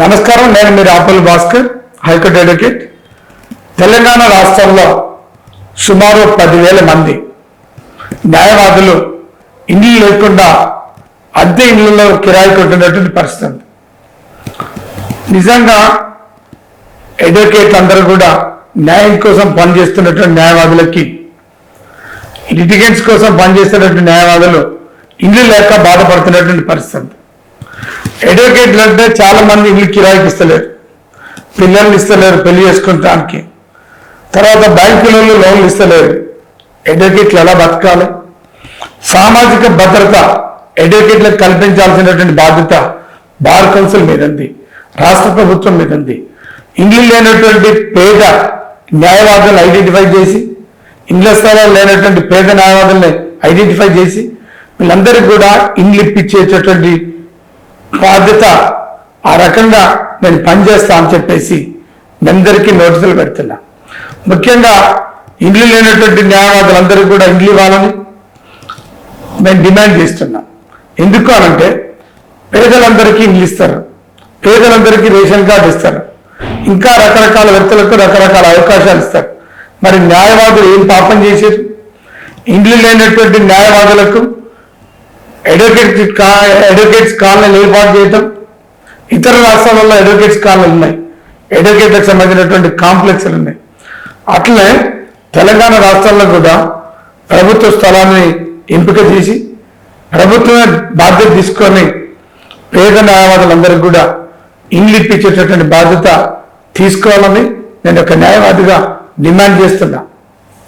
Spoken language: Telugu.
నమస్కారం నేను మీరు apple Bhaskar high court advocate. Telangana రాష్ట్రంలో సుమారు పదివేల మంది న్యాయవాదులు ఇండ్లు లేకుండా అద్దె ఇళ్ళలో కిరాయి కొట్టినటువంటి పరిస్థితి. నిజంగా అడ్వకేట్లు అందరూ కూడా న్యాయం కోసం పనిచేస్తున్నటువంటి న్యాయవాదులకి లిటిగెంట్స్ కోసం పనిచేస్తున్నటువంటి న్యాయవాదులు ఇండ్లు లేక బాధపడుతున్నటువంటి పరిస్థితి. ఎడ్యుకేటెడ్ అంటే చాలా మంది ఇల్లు కిరాయికి ఇస్తలేరు. పిల్లల్ని ఇస్తలేరు పెళ్ళి చేసుకుంటానికి. తర్వాత బ్యాంకులలో లోన్లు ఇస్తలేరు. ఎడ్యుకేట్లు ఎలా బతకాలి? సామాజిక భద్రత ఎడ్యుకేట్లకు కల్పించాల్సినటువంటి బాధ్యత బార్ కౌన్సిల్ మీద ఉంది రాష్ట్ర ప్రభుత్వం మీద ఉంది ఇండ్లు లేనటువంటి పేద న్యాయవాదులను ఐడెంటిఫై చేసి ఇండ్ల స్థలాలు లేనటువంటి పేద న్యాయవాదుల్ని ఐడెంటిఫై చేసి వీళ్ళందరికీ కూడా ఇండ్లు ఇప్పించేటటువంటి బాధ్యత ఆ రకంగా నేను పనిచేస్తా అని చెప్పేసి మీ అందరికీ నోటీసులు పెడుతున్నా. ముఖ్యంగా ఇండ్లు లేనటువంటి న్యాయవాదులందరికీ కూడా ఇండ్లు ఇవ్వాలని మేము డిమాండ్ చేస్తున్నాం. ఎందుకు అనంటే పేదలందరికీ ఇండ్లు ఇస్తారు. పేదలందరికీ రేషన్ కార్డు ఇస్తారు. ఇంకా రకరకాల వ్యక్తులకు రకరకాల అవకాశాలు ఇస్తారు. మరి న్యాయవాదులు ఏం పాపం చేశారు? ఇండ్లు లేనటువంటి న్యాయవాదులకు అడ్వకేట్ అడ్వకేట్స్ కాలనీలు ఏర్పాటు చేయటం ఇతర రాష్ట్రాలలో అడ్వకేట్స్ కాలనీలు ఉన్నాయి. అడ్వకేట్లకు సంబంధించినటువంటి కాంప్లెక్స్లు ఉన్నాయి. అట్లనే తెలంగాణ రాష్ట్రాల్లో కూడా ప్రభుత్వ స్థలాన్ని ఎంపిక చేసి ప్రభుత్వమే బాధ్యత తీసుకొని పేద న్యాయవాదులందరికీ కూడా ఇండ్లు ఇప్పించేటటువంటి బాధ్యత తీసుకోవాలని నేను ఒక న్యాయవాదిగా డిమాండ్ చేస్తున్నా.